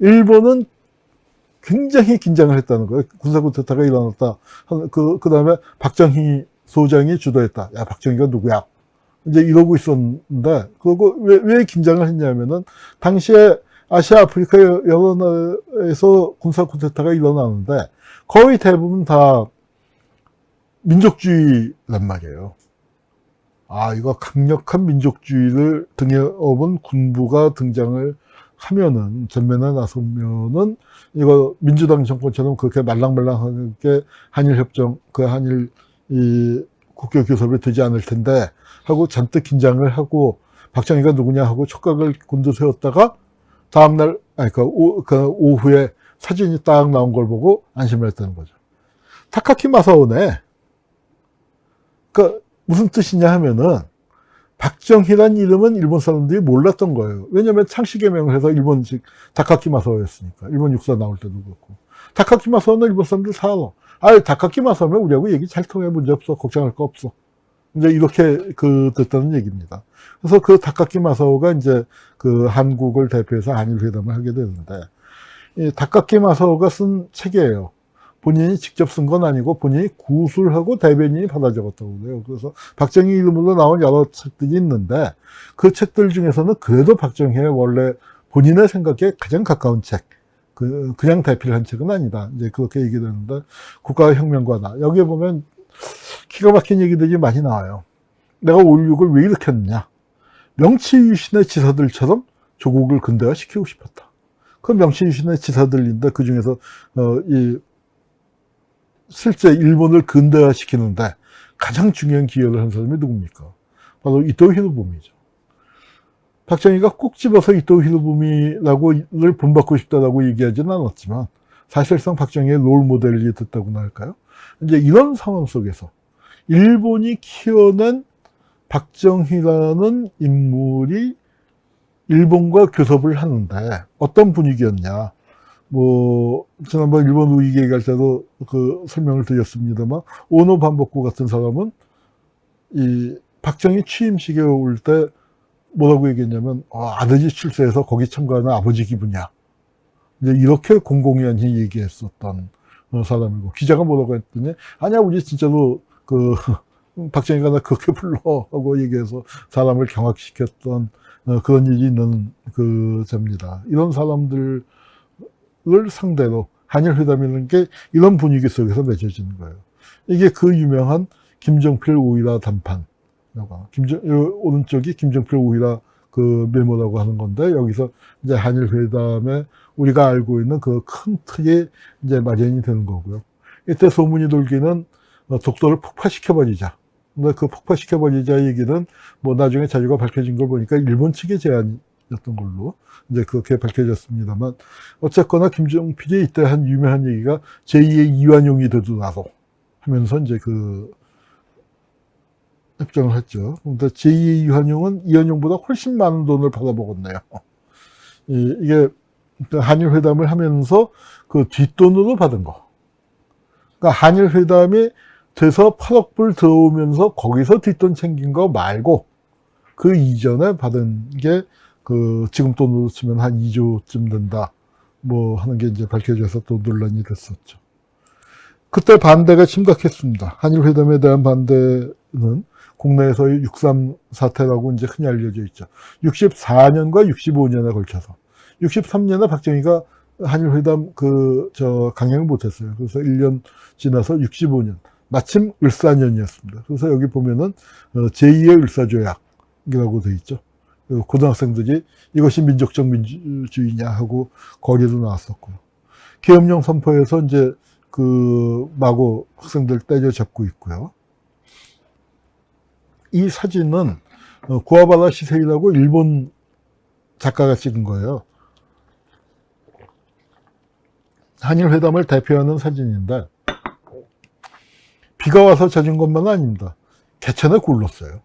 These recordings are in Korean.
일본은 굉장히 긴장을 했다는 거예요. 군사 쿠데타가 일어났다. 그, 그 다음에 박정희 소장이 주도했다. 야, 박정희가 누구야? 이제 이러고 있었는데, 그거 왜, 왜 긴장을 했냐면은, 당시에 아시아, 아프리카 여러 나라에서 군사 쿠데타가 일어나는데, 거의 대부분 다 민족주의란 말이에요. 아, 이거 강력한 민족주의를 등에 업은 군부가 등장을 하면은, 전면에 나서면은, 이거 민주당 정권처럼 그렇게 말랑말랑하게 한일 협정, 그 한일, 이, 국교 교섭이 되지 않을 텐데, 하고 잔뜩 긴장을 하고, 박정희가 누구냐 하고 촉각을 곤두세웠다가, 다음날, 아니, 그, 오, 그 오후에 사진이 딱 나온 걸 보고 안심을 했다는 거죠. 타카키 마사오네. 그, 무슨 뜻이냐 하면은, 박정희란 이름은 일본 사람들이 몰랐던 거예요. 왜냐면 창씨개명을 해서 일본식 다카키 마사오였으니까. 일본 육사 나올 때도 그렇고. 다카키 마사오는 일본 사람들 다 알아. 아유, 다카키 마사오면 우리하고 얘기 잘 통해 문제 없어. 걱정할 거 없어. 이제 이렇게 그 됐다는 얘기입니다. 그래서 그 다카키 마사오가 이제 그 한국을 대표해서 한일회담을 하게 되는데, 이 다카키 마사오가 쓴 책이에요. 본인이 직접 쓴 건 아니고 본인이 구술하고 대변인이 받아 적었다고 그래요. 그래서 박정희 이름으로 나온 여러 책들이 있는데 그 책들 중에서는 그래도 박정희의 원래 본인의 생각에 가장 가까운 책, 그, 그냥 대필 한 책은 아니다. 이제 그렇게 얘기되는데 국가혁명과 나 여기에 보면 기가 막힌 얘기들이 많이 나와요. 내가 올육을 왜 일으켰느냐. 명치유신의 지사들처럼 조국을 근대화시키고 싶었다. 그 명치유신의 지사들인데 그 중에서 어, 이 실제 일본을 근대화시키는데 가장 중요한 기여를 한 사람이 누굽니까? 바로 이토 히로부미죠. 박정희가 꼭 집어서 이토 히로부미라고를 본받고 싶다라고 얘기하지는 않았지만 사실상 박정희의 롤 모델이 됐다고나 할까요? 이제 이런 상황 속에서 일본이 키워낸 박정희라는 인물이 일본과 교섭을 하는데 어떤 분위기였냐? 뭐 지난번 일본 우익 얘기할 때도 그 설명을 드렸습니다만 오노 반복구 같은 사람은 이 박정희 취임식에 올 때 뭐라고 얘기했냐면 아, 아들이 출세해서 거기 참가하는 아버지 기분이야. 이제 이렇게 공공연히 얘기했었던 어, 사람이고 기자가 뭐라고 했더니 아니야 우리 진짜로 그 박정희가 나 그렇게 불러 하고 얘기해서 사람을 경악시켰던 어, 그런 일이 있는 그 점입니다. 이런 사람들 을 상대로 한일 회담이라는 게 이런 분위기 속에서 맺어지는 거예요. 이게 그 유명한 김정필 오이라 단판. 김정, 오른쪽이 김정필 오이라 그 메모라고 하는 건데 여기서 이제 한일 회담에 우리가 알고 있는 그 큰 틀이 이제 마련이 되는 거고요. 이때 소문이 돌기는 어, 독도를 폭파시켜 버리자. 근데 그 폭파시켜 버리자 얘기는 뭐 나중에 자료가 밝혀진 걸 보니까 일본 측의 제안 였던 걸로 이제 그렇게 밝혀졌습니다만 어쨌거나 김정필이 이때 한 유명한 얘기가 제2의 이완용이 되더라도 하면서 이제 그 협정을 했죠. 근데 제2의 이완용은 이완용보다 훨씬 많은 돈을 받아먹었네요. 이게 한일 회담을 하면서 그 뒷돈으로 받은 거. 그러니까 한일 회담이 돼서 8억 불 들어오면서 거기서 뒷돈 챙긴 거 말고 그 이전에 받은 게 그 지금 돈으로 치면 한 2조쯤 된다. 뭐 하는 게 이제 밝혀져서 또 논란이 됐었죠. 그때 반대가 심각했습니다. 한일 회담에 대한 반대는 국내에서의 6.3 사태라고 이제 흔히 알려져 있죠. 64년과 65년에 걸쳐서 63년에 박정희가 한일 회담 그 저 강행을 못했어요. 그래서 1년 지나서 65년 마침 을사년이었습니다. 그래서 여기 보면은 어, 제2의 을사조약이라고 돼 있죠. 고등학생들이 이것이 민족적 민주주의냐 하고 거기도 나왔었고요. 계엄령 선포에서 이제 그 마고 학생들 때려잡고 있고요. 이 사진은 어, 구아바라 시세이라고 일본 작가가 찍은 거예요. 한일 회담을 대표하는 사진인데 비가 와서 젖은 것만 아닙니다. 개천에 굴렀어요.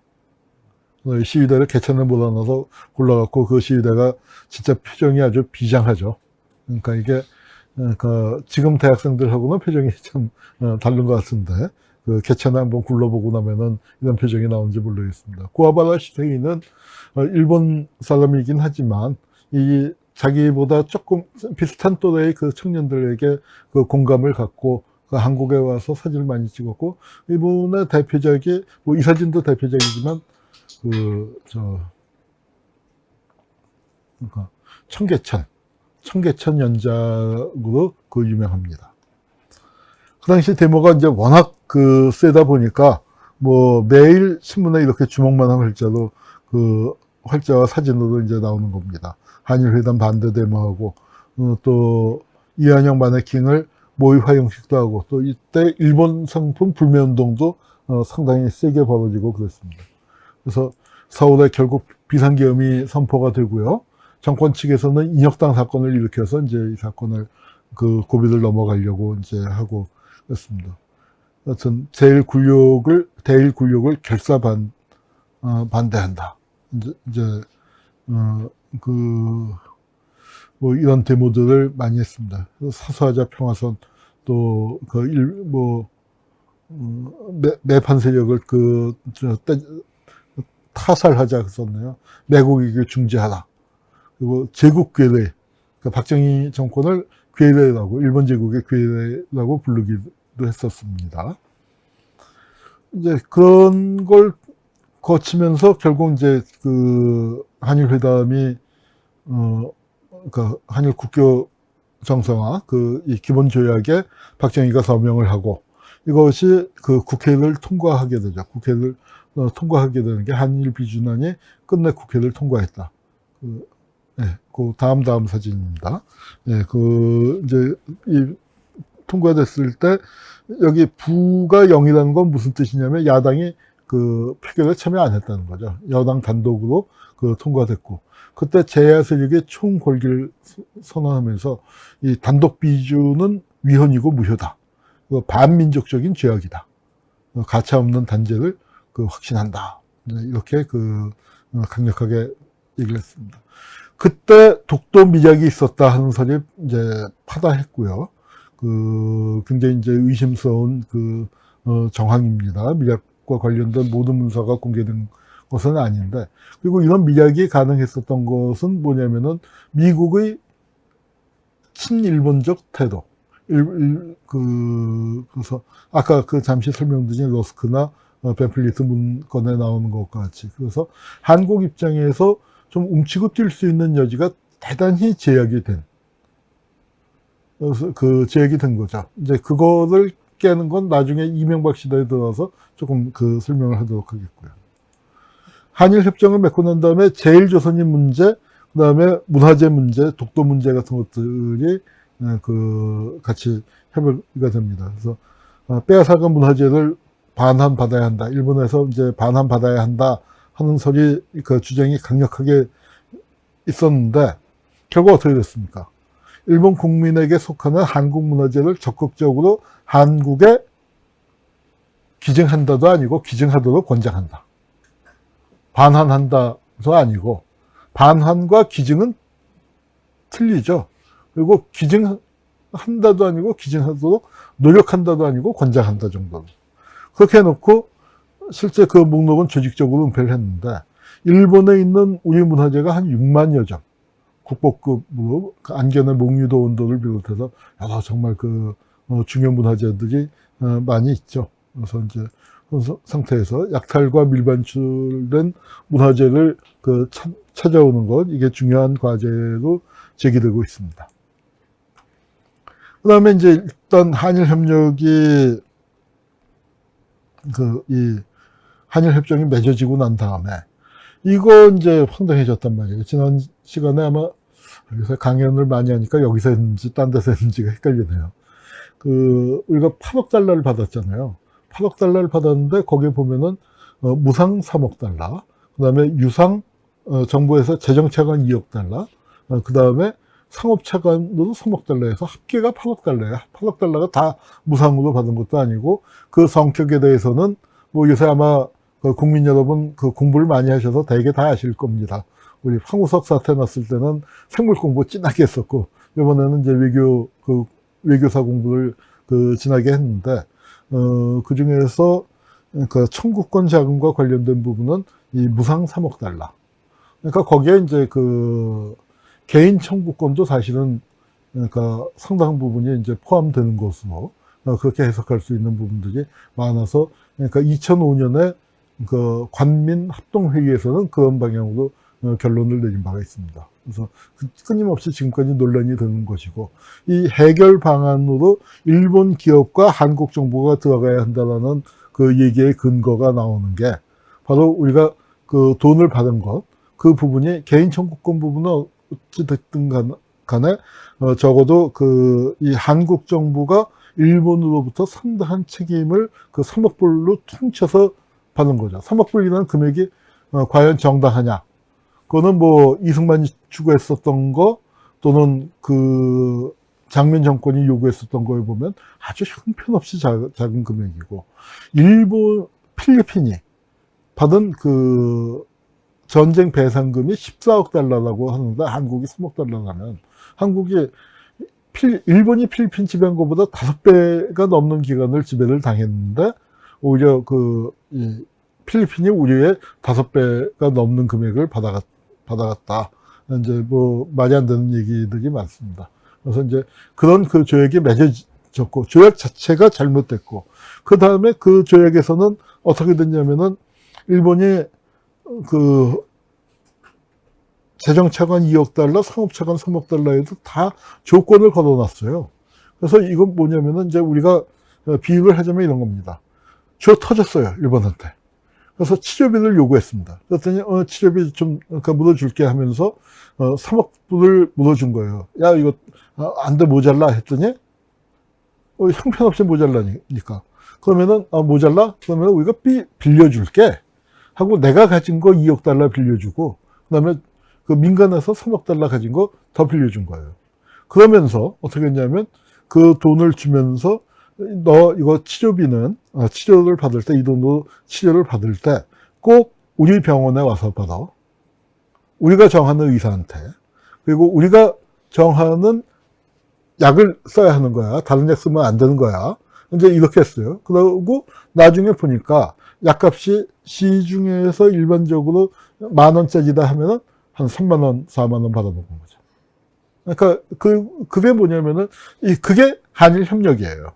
시위대를 개천에 몰아넣어서 굴러갔고 그 시위대가 진짜 표정이 아주 비장하죠. 그러니까 이게 그 지금 대학생들하고는 표정이 참 어, 다른 것 같은데 그 개천에 한번 굴러보고 나면은 이런 표정이 나오는지 모르겠습니다. 구아바라 시세이는 어, 일본 사람이긴 하지만 이 자기보다 조금 비슷한 또래의 그 청년들에게 그 공감을 갖고 그 한국에 와서 사진을 많이 찍었고 이분의 대표작이 뭐 이 사진도 대표작이지만 그 저 그러니까 청계천 청계천 연작으로 그 유명합니다. 그 당시 데모가 이제 워낙 그 세다 보니까 뭐 매일 신문에 이렇게 주먹만한 활자로 그 활자와 사진으로 이제 나오는 겁니다. 한일 회담 반대 데모하고 어, 또 이한영 마네킹을 모의 화 형식도 하고 또 이때 일본 상품 불매 운동도 어, 상당히 세게 벌어지고 그랬습니다. 그래서 서울에 결국 비상계엄이 선포가 되고요. 정권 측에서는 인혁당 사건을 일으켜서 이제 이 사건을 그 고비를 넘어가려고 이제 하고 그랬습니다. 여튼 제일 굴욕을 대일 굴욕을 결사반 어, 반대한다. 이제, 이제 어, 그, 뭐, 이런 데모들을 많이 했습니다. 사수하자 평화선, 또, 그, 일, 뭐, 음, 매, 매판 세력을 그, 저, 떼, 타살하자 썼네요. 매국에게 중재하라. 그리고 제국괴뢰, 그 박정희 정권을 괴뢰라고, 일본 제국의 괴뢰라고 부르기도 했었습니다. 이제 그런 걸 거치면서 결국 이제 그 한일 회담이 어그 한일 국교 정상화 그 이 기본 조약에 박정희가 서명을 하고 이것이 그 국회를 통과하게 되죠. 국회를 어, 통과하게 되는 게 한일 비준안이 끝내 국회를 통과했다. 그, 예, 그 다음 다음 사진입니다. 예, 그 이제 이 통과됐을 때 여기 부가 0이라는 건 무슨 뜻이냐면 야당이 그 표결에 참여 안 했다는 거죠. 여당 단독으로 그 통과됐고 그때 제야 세력의 총궐기를 선언하면서 이 단독 비주는 위헌이고 무효다. 그 반민족적인 죄악이다. 어, 가차 없는 단죄를 그 확신한다. 네, 이렇게 그 어, 강력하게 얘기를 했습니다. 그때 독도 미작이 있었다 하는 설이 이제 파다했고요. 그 굉장히 이제 의심스러운 그 어, 정황입니다. 미작과 관련된 모든 문서가 공개된 것은 아닌데 그리고 이런 미작이 가능했었던 것은 뭐냐면은 미국의 친일본적 태도. 일, 일, 그, 그래서, 아까 그 잠시 설명드린 러스크나 어, 벤플리트 문 건에 나오는 것과 같이. 그래서 한국 입장에서 좀 움치고 뛸 수 있는 여지가 대단히 제약이 된, 그래서 그 제약이 된 거죠. 이제 그거를 깨는 건 나중에 이명박 시대에 들어서 조금 그 설명을 하도록 하겠고요. 한일 협정을 맺고 난 다음에 제일조선인 문제, 그 다음에 문화재 문제, 독도 문제 같은 것들이 예, 그 같이 협의가 됩니다. 그래서 어, 빼앗아간 문화재를 반환 받아야 한다. 일본에서 이제 반환 받아야 한다 하는 소리 그 주장이 강력하게 있었는데 결국 어떻게 됐습니까? 일본 국민에게 속하는 한국 문화재를 적극적으로 한국에 기증한다도 아니고 기증하도록 권장한다. 반환한다도 아니고 반환과 기증은 틀리죠. 그리고 기증한다도 아니고 기증하도록 노력한다도 아니고 권장한다 정도로. 그렇게 해놓고 실제 그 목록은 조직적으로 은폐를 했는데 일본에 있는 우리 문화재가 한 6만여 점. 국보급으로 그 안견의 몽유도 온도를 비롯해서 여러 정말 그 어, 중요 문화재들이 어, 많이 있죠. 그래서 이제 상태에서 약탈과 밀반출된 문화재를 그 차, 찾아오는 것 이게 중요한 과제로 제기되고 있습니다. 그 다음에 이제 일단 한일 협력이 그 이 한일 협정이 맺어지고 난 다음에 이거 이제 황당해졌단 말이에요. 지난 시간에 아마 여기서 강연을 많이 하니까 여기서 했는지 딴 데서 했는지가 헷갈리네요. 그 우리가 8억 달러를 받았잖아요. 8억 달러를 받았는데 거기에 보면은 어, 무상 3억 달러, 그 다음에 유상 어, 정부에서 재정차관 2억 달러, 어, 그 다음에 상업차관으로 3억 달러에서 합계가 8억 달러예요. 8억 달러가 다 무상으로 받은 것도 아니고 그 성격에 대해서는 뭐 요새 아마 그 국민 여러분 그 공부를 많이 하셔서 대개 다 아실 겁니다. 우리 황우석 사태 났을 때는 생물 공부 진하게 했었고 이번에는 이제 외교 그 외교사 공부를 그 진하게 했는데 어그 중에서 그 청구권 자금과 관련된 부분은 이 무상 3억 달러. 그러니까 거기에 이제 그 개인 청구권도 사실은 그러니까 상당 부분이 이제 포함되는 것으로 어, 그렇게 해석할 수 있는 부분들이 많아서 그러니까 2005년에 그 관민 합동회의에서는 그런 방향으로 어, 결론을 내린 바가 있습니다. 그래서 그- 끊임없이 지금까지 논란이 되는 것이고 이 해결 방안으로 일본 기업과 한국 정부가 들어가야 한다라는 그 얘기의 근거가 나오는 게 바로 우리가 그 돈을 받은 것, 그 부분이 개인 청구권 부분은 어찌됐든 간- 간에 어, 적어도 그 이 한국 정부가 일본으로부터 상당한 책임을 그 3억 불로 퉁쳐서 받은 거죠. 3억 불이라는 금액이 어, 과연 정당하냐? 그거는 뭐 이승만이 추구했었던 거 또는 그 장면 정권이 요구했었던 거에 보면 아주 형편없이 작, 작은 금액이고 일본 필리핀이 받은 그 전쟁 배상금이 14억 달러라고 하는데 한국이 3억 달러라면 한국이 필- 일본이 필리핀 지배한 것보다 다섯 배가 넘는 기간을 지배를 당했는데 오히려 그 이, 필리핀이 우리의 다섯 배가 넘는 금액을 받아갔, 받아갔다. 이제 뭐 말이 안 되는 얘기들이 많습니다. 그래서 이제 그런 그 조약이 맺어졌고 조약 자체가 잘못됐고 그 다음에 그 조약에서는 어떻게 됐냐면은 일본이 그 재정 차관 2억 달러, 상업 차관 3억 달러에도 다 조건을 걸어놨어요. 그래서 이건 뭐냐면은 이제 우리가 어, 비유를 하자면 이런 겁니다. 저 터졌어요, 일본한테. 그래서 치료비를 요구했습니다. 그랬더니 어, 치료비 좀 그러니까 물어줄게 하면서 어, 3억 불을 물어준 거예요. 야 이거 아, 안 돼 모자라 했더니 어, 형편없이 모자라니까. 그러면은 아, 모자라? 그러면 우리가 비, 빌려줄게 하고 내가 가진 거 2억 달러 빌려주고 그다음에 그 민간에서 3억 달러 가진 거 더 빌려준 거예요. 그러면서 어떻게 했냐면 그 돈을 주면서 너 이거 치료비는 아, 치료를 받을 때 이 돈으로 치료를 받을 때 꼭 우리 병원에 와서 받아. 우리가 정하는 의사한테 그리고 우리가 정하는 약을 써야 하는 거야. 다른 약 쓰면 안 되는 거야. 이제 이렇게 했어요. 그러고 나중에 보니까 약값이 시중에서 일반적으로 만 원짜리다 하면은 한 3만 원, 4만 원 받아먹은 거죠. 그러니까 그 그게 뭐냐면은 이 그게 한일 협력이에요.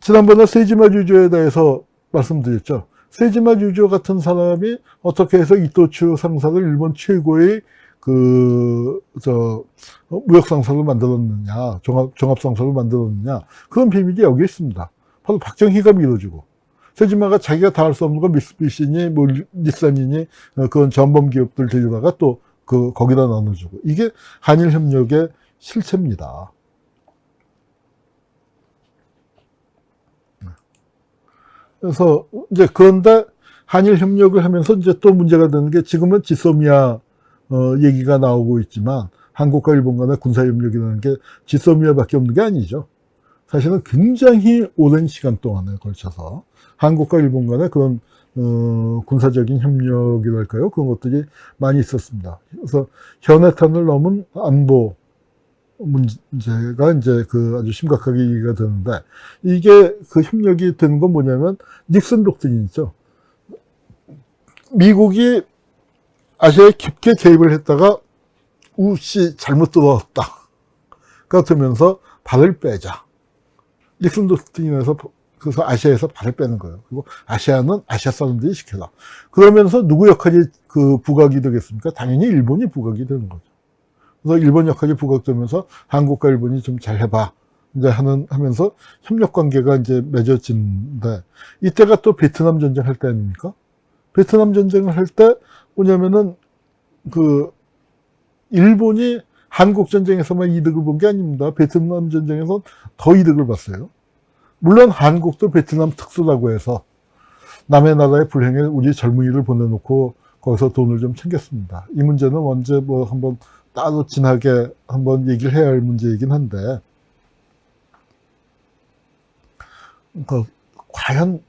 지난번에 세지마 주조에 대해서 말씀드렸죠. 세지마 주조 같은 사람이 어떻게 해서 이토추 상사를 일본 최고의 그, 저, 무역 상사를 만들었느냐, 종합, 종합 상사를 만들었느냐, 그런 비밀이 여기 있습니다. 바로 박정희가 밀어주고, 세지마가 자기가 다 할 수 없는 거 미쓰비시니, 뭐, 닛산이니, 어, 그런 전범 기업들 데려다가 또, 그, 거기다 나눠주고. 이게 한일 협력의 실체입니다. 그래서 이제 그런데 한일 협력을 하면서 이제 또 문제가 되는 게 지금은 지소미아 어, 얘기가 나오고 있지만 한국과 일본 간의 군사 협력이라는 게 지소미아밖에 없는 게 아니죠. 사실은 굉장히 오랜 시간 동안에 걸쳐서 한국과 일본 간의 그런 어, 군사적인 협력이랄까요? 그런 것들이 많이 있었습니다. 그래서 현해탄을 넘은 안보 문제가 이제 그 아주 심각하게 얘기가 되는데 이게 그 협력이 되는 건 뭐냐면 닉슨 독트린이죠. 미국이 아시아에 깊게 개입을 했다가 우씨 잘못 들어왔다. 그렇다면서 발을 빼자. 닉슨 독트린에서 그래서 아시아에서 발을 빼는 거예요. 그리고 아시아는 아시아 사람들이 시켜라. 그러면서 누구 역할이 그 부각이 되겠습니까? 당연히 일본이 부각이 되는 거죠. 그래서 일본 역할이 부각되면서 한국과 일본이 좀 잘 해봐. 이제 하는, 하면서 협력 관계가 이제 맺어지는데, 이때가 또 베트남 전쟁 할 때 아닙니까? 베트남 전쟁을 할 때 뭐냐면은, 그, 일본이 한국 전쟁에서만 이득을 본 게 아닙니다. 베트남 전쟁에서 더 이득을 봤어요. 물론 한국도 베트남 특수라고 해서 남의 나라의 불행에 우리 젊은이를 보내놓고 거기서 돈을 좀 챙겼습니다. 이 문제는 언제 뭐 한번 따로 진하게 한번 얘기를 해야 할 문제이긴 한데, 그, 과연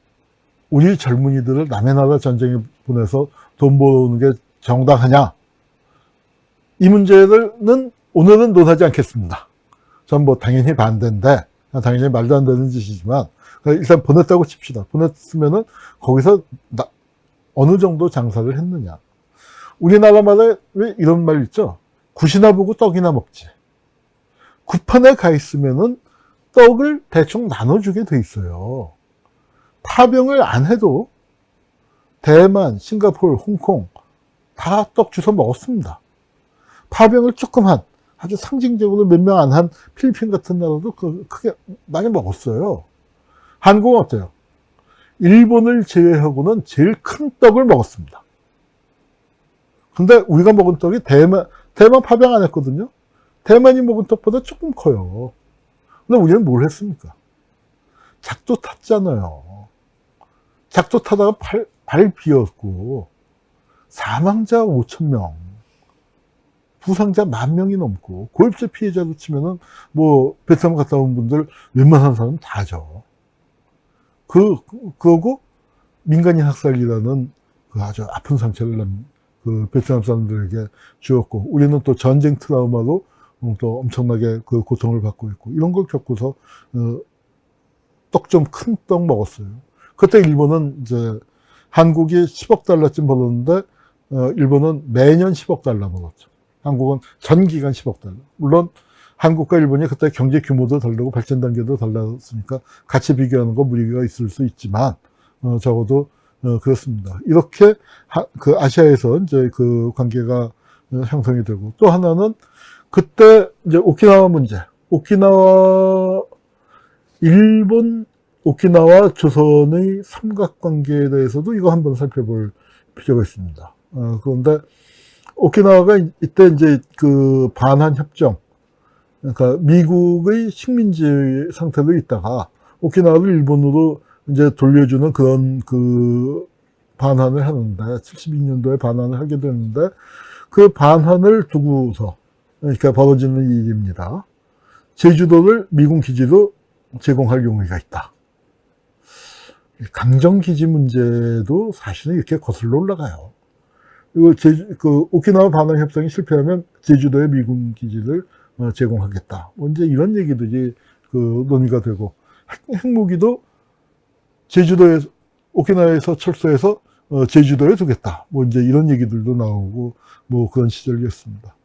우리 젊은이들을 남의 나라 전쟁에 보내서 돈 벌어오는 게 정당하냐? 이 문제는 오늘은 논하지 않겠습니다. 전 뭐 당연히 반대인데, 당연히 말도 안 되는 짓이지만, 일단 보냈다고 칩시다. 보냈으면은 거기서 나- 어느 정도 장사를 했느냐. 우리나라말에 왜 이런 말 있죠? 굿이나 보고 떡이나 먹지. 굿판에 가 있으면은 떡을 대충 나눠주게 돼 있어요. 파병을 안 해도 대만, 싱가포르, 홍콩 다 떡 주워 먹었습니다. 파병을 조금 한 아주 상징적으로 몇 명 안 한 필리핀 같은 나라도 그 크게 많이 먹었어요. 한국은 어때요? 일본을 제외하고는 제일 큰 떡을 먹었습니다. 근데 우리가 먹은 떡이 대만, 대만 파병 안 했거든요? 대만이 먹은 떡보다 조금 커요. 근데 우리는 뭘 했습니까? 작도 탔잖아요. 작도 타다가 발, 발 비었고, 사망자 5천명, 부상자 만 명이 넘고, 고엽제 피해자도 치면은, 뭐, 베트남 갔다 온 분들 웬만한 사람 다죠. 그, 그거고, 민간인 학살이라는 그 아주 아픈 상처를 남, 그 베트남 사람들에게 주었고, 우리는 또 전쟁 트라우마로 어, 또 엄청나게 그 고통을 받고 있고, 이런 걸 겪고서, 어, 떡좀 큰 떡 먹었어요. 그때 일본은 이제 한국이 10억 달러쯤 벌었는데, 어, 일본은 매년 10억 달러 벌었죠. 한국은 전기간 10억 달러. 물론 한국과 일본이 그때 경제 규모도 다르고 발전 단계도 달랐으니까 같이 비교하는 거 무리가 있을 수 있지만, 어, 적어도 어, 그렇습니다. 이렇게 하- 그 아시아에서 이제 그 관계가 어, 형성이 되고 또 하나는 그때 이제 오키나와 문제, 오키나와 일본, 오키나와 조선의 삼각관계에 대해서도 이거 한번 살펴볼 필요가 있습니다. 어, 그런데 오키나와가 이때 이제 그 반한 협정, 그러니까 미국의 식민지 상태로 있다가 오키나와를 일본으로 이제 돌려주는 그런 그 반환을 하는데 72년도에 반환을 하게 되는데 그 반환을 두고서 그러니까 벌어지는 일입니다. 제주도를 미군 기지로 제공할 용의가 있다. 강정 기지 문제도 사실은 이렇게 거슬러 올라가요. 이거 제주, 그 오키나와 반환 협상이 실패하면 제주도에 미군 기지를 어, 제공하겠다. 뭐 이제 이런 얘기들이 그 논의가 되고 핵- 핵무기도 제주도에 오키나와에서 철수해서 어, 제주도에 두겠다. 뭐 이제 이런 얘기들도 나오고 뭐 그런 시절이었습니다.